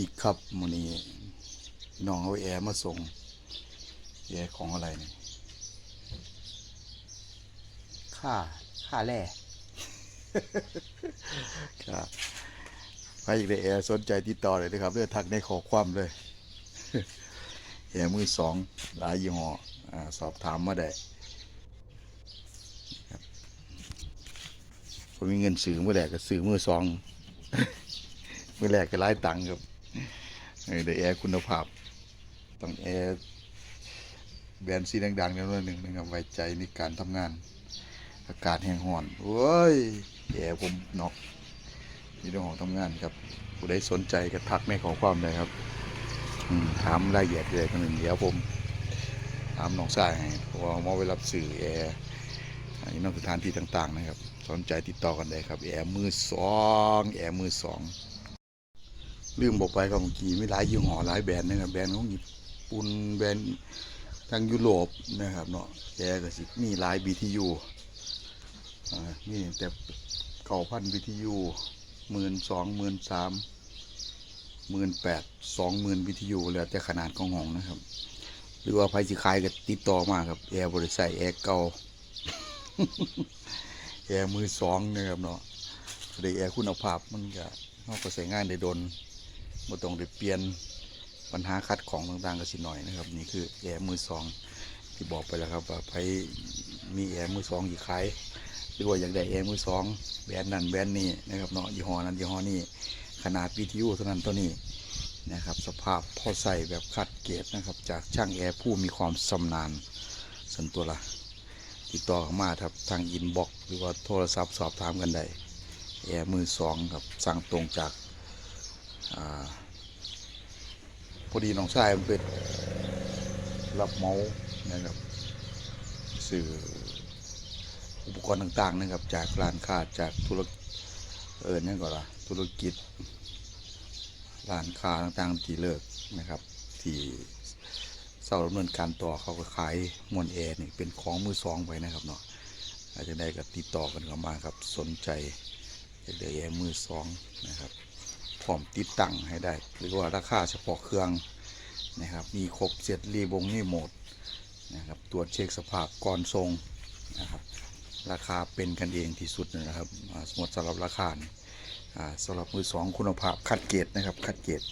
ดีครับมื้อนี้น้องเอาแอร์มาส่งแอร์ของอะไรเนี่ยค่าค่าแร่ครับใครอยากได้แอร์สนใจติดต่อเลยนะครับเลือกทักในขอความเลยแอร์มือสองหลายยี่ห้ออ่าสอบถามมาได้ครับผมมีเงินซื้อเมื่อแรกก็ซื้อมือสองเมื่อแรกก็หลายตังค์ครับ เออได้แอร์คุณภาพ ต้องแอร์แบรนด์ซีดังๆนั่นหนึ่งนะครับไว้ใจในการทำงาน อากาศแห้งห่อนโอ้ยแย่ผมนอกนี่เรื่องของทำงานครับผู้ใดสนใจก็ทักในขอความเลยครับถามรายละเอียดเลยคนหนึ่งเดี๋ยวผมถามน้องชายให้เพราะว่ามาไปรับสื่อแอร์อันนี้นอกสถานที่ต่าง ๆ นะครับ สนใจติดต่อกันได้ครับ แอร์มือสองแอร์มือสอง ลืมบอกไปครับเมื่อกี้มีหลายยี่ห้อหลายแบรนด์นะครับแบรนด์ของญี่ปุ่นแบรนด์ทางยุโรปนะครับเนาะแอร์ก็สิมีหลาย BTU อ่านี่แต่เก่าพันวิทยุหมื่นสองหมื่นสามหมื่นแปดสองหมื่นวิทยุแล้วแต่ขนาดของห้องนะครับ หรือว่าไฟสิขายก็ติดต่อมาครับแอร์บริษัทแอร์เก่าแอร์มือสองนะครับเนาะได้แอร์คุณภาพมันก็นอกก็ใช้งานได้ดน บ่ต้องได้เปลี่ยนปัญหาคัดของต่างๆก็สิหน่อยนะครับ นี่คือแอร์มือสองที่บอกไปแล้วครับว่าไผมีแอร์มือสองอยู่ขายหรือว่าอยากได้แอร์มือสองแบรนด์นั้นแบรนด์นี้นะครับเนาะยี่ห้อนั้นยี่ห้อนี้ขนาดวิทยุเท่านั้นตัวนี้นะครับสภาพพอใส่แบบคัดเกรดนะครับ จากช่างแอร์ผู้มีความชำนาญส่วนตัวละติดต่อข้ามาครับทางอินบ็อกหรือว่าโทรศัพท์สอบถามกันได้แอร์มือสองครับสั่งตรงจาก พอดีน้องชายมันเป็นรับเมาส์นะครับสื่ออุปกรณ์ต่างๆนะครับ จากร้านค้าจากธุรกิจเออนั่นก็ละธุรกิจร้านค้าต่างๆที่เลิกนะครับ ที่เศร้าดำเนินการต่อเขาก็ขายมวนแอร์นี่เป็นของมือสองไปนะครับเนาะอาจจะได้กับติดต่อกันเข้ามาครับ สนใจอยากได้แอร์มือสองนะครับ พร้อมติดตั้งให้ได้ หรือว่าราคาเฉพาะเครื่องนะครับ มีครบเสร็จรีบงรีโมดนะครับตรวจเช็คสภาพก่อนทรงนะครับ ราคาเป็นกันเองที่สุดนะครับสมมติสำหรับราคานี่อ่าสำหรับมือสองคุณภาพคัดเกรดนะครับคัดเกรด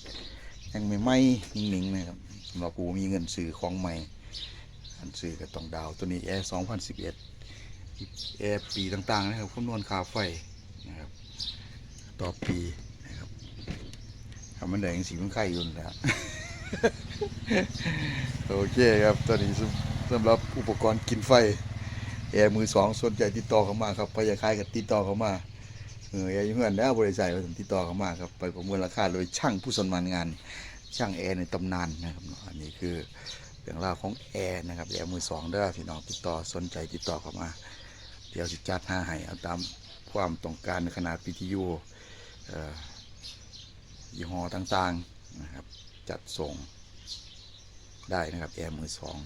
ยังไม่ไหม่นิ่งๆนะครับสำหรับผู้มีเงินซื้อของใหม่อันซื้อก็ต้องดาวตัวนี้แอร์2011แอร์ปีต่างๆนะครับคำนวณค่าไฟนะครับต่อปี มันได้ยังสีมันไข่อยุ่นนแล้วโอเคครับตัวนี้สำหรับอุปกรณ์กินไฟ แอร์มือสองสนใจติดต่อเข้ามาครับพยาคายกับติดต่อเข้ามาเออแอร์อยังเงินแล้วบริษัทว่าติดต่อเข้ามาครับ ไปประเมินราคาโดยช่างผู้สมานงาน ช่างแอร์ในตำนานนะครับอันนี้คือเรื่องราวของแอร์นะครับแอร์มือสองเด้อพี่น้องติดต่อสนใจติดต่อเข้ามา เดี๋ยวสิจัดหาให้เอาตามความต้องการในขนาดวิทยุเอ่อ ยี่ห้อต่างๆนะครับ จัดส่งได้นะครับแอร์มือสอง